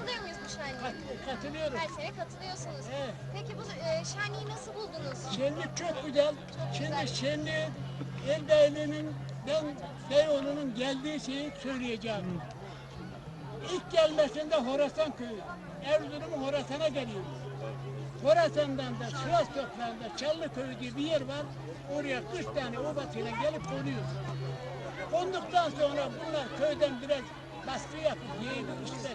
katılıyor muyuz bu şenliğe? Kat- katılıyorum. Her sene katılıyorsunuz. Evet. Peki bu e, şenliği nasıl buldunuz? Şenlik çok güzel. güzel. Şimdi şenliği Elbeyli'nin ben Beyoğlu'nun geldiği şeyi söyleyeceğim. İlk gelmesinde Horasan köyü. Erzurum'un Horasan'a geliyor. Horasan'dan da Sivas toprağında Çallıköy diye bir yer var. Oraya 40 tane obasıyla gelip konuyor. Konduktan sonra bunlar köyden biraz baskı yapıp yiyip işte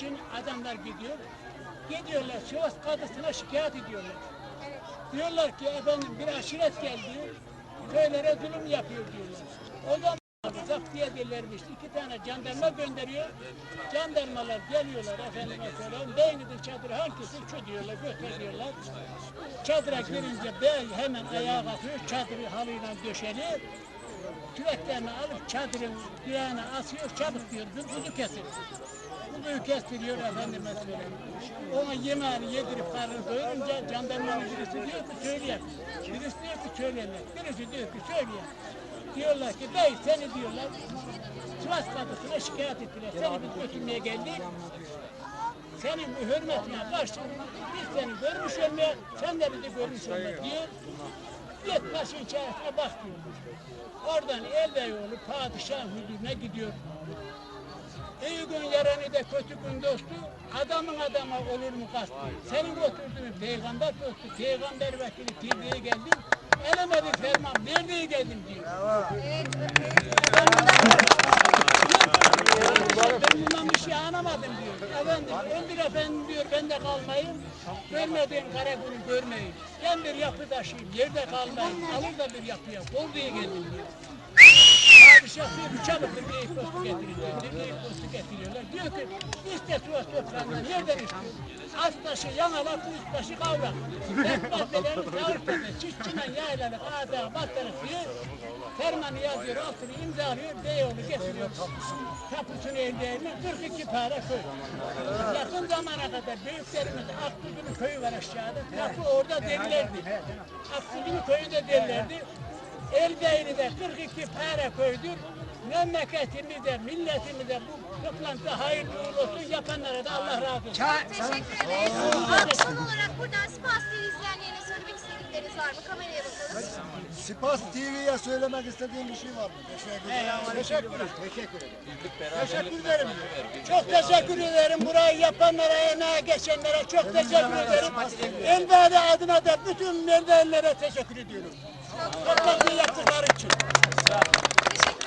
için adamlar gidiyor. Gidiyorlar Sivas kadısına şikayet ediyorlar. Diyorlar ki efendim bir aşiret geldi, köylere zulüm yapıyor diyorlar. O zaman zaptiye dillermiş, iki tane jandarma gönderiyor. Jandarmalar geliyorlar efendime söyleyeyim. Beynidi çadır hangisi şu diyorlar, gösteriyorlar. Çadıra girince bey hemen ayağa kalkıyor, çadırı halıyla döşeli. Küreklerini alıp çadırın direğine asıyor, çabuk diyor, bir kuzu kesin. Kuzuyu kestiriyor efendime söyleyeyim. Ona yemeğini yedirip karnını doyurunca jandarmanın birisi diyor ki söyleyen. Birisi diyor ki söyleyenler. Birisi diyor ki söyleyen. Diyorlar ki bey seni diyorlar Sivas kadısına şikayet ettiler. Seni biz götürmeye geldik. Senin bu hürmetine karşı biz seni görmüş olmaya, sen de bizi görmüş olmaya diyor. Git başın içerisine bak diyor. Oradan Elbeyoğlu padişah huzuruna gidiyor. İyi gün yarani de kötü gün dostu, adamın adama olur mu kastı? Senin götürdüğün peygamber dostu, peygamber vekili Tirdi'ye geldim, elime bir ferman, nereye geldim diyor. Ben bundan bir şey anlamadım diyor. Efendim, Öndür efendim diyor, ben de kalmayayım, görmediğim kara günü görmeyin. Ben bir yapı taşıyayım, yerde kalmayayım, alır da bir yapıya, bol diye geldim diyor. Ki çabuk bir geyik postu. Bir geyik postu getiriyorlar. Diyor ki işte Sivas toprağından nereden istiyor? Az taşı yanalak, üst taşı kavrak. Bekmezlerini sağırtladı. Çiftçinin yaylalı, ağdağı, battarık diyor. Fermanı yazıyor, altını imzalıyor, Beyoğlu getiriyor. Tapusunu elde eline 42 para köy. Yakın zamana kadar büyüklerimiz Aklıgül'ün köyü var aşağıda. Tapu orada derilerdi. Aklıgül'ün köyü de derilerdi. Elbeyli'de 42 para köydür. Memleketimize, milletimize bu toplantı hayırlı uğurlu olsun. Yapanlara da Allah razı olsun. teşekkür ederiz. Son olarak buradan Spas TV istedikleriniz var mı? Kameraya bakalım. Spas TV'ye söylemek istediğim bir şey var mı? Teşekkür ederim. Teşekkür ederim. Teşekkür ederim. Teşekkür ederim. Çok teşekkür ederim. Burayı yapanlara, emeğe geçenlere çok teşekkür ederim. Elbade adına da bütün elbadilere teşekkür ediyorum. Çok teşekkür yaptıkları için. Teşekkür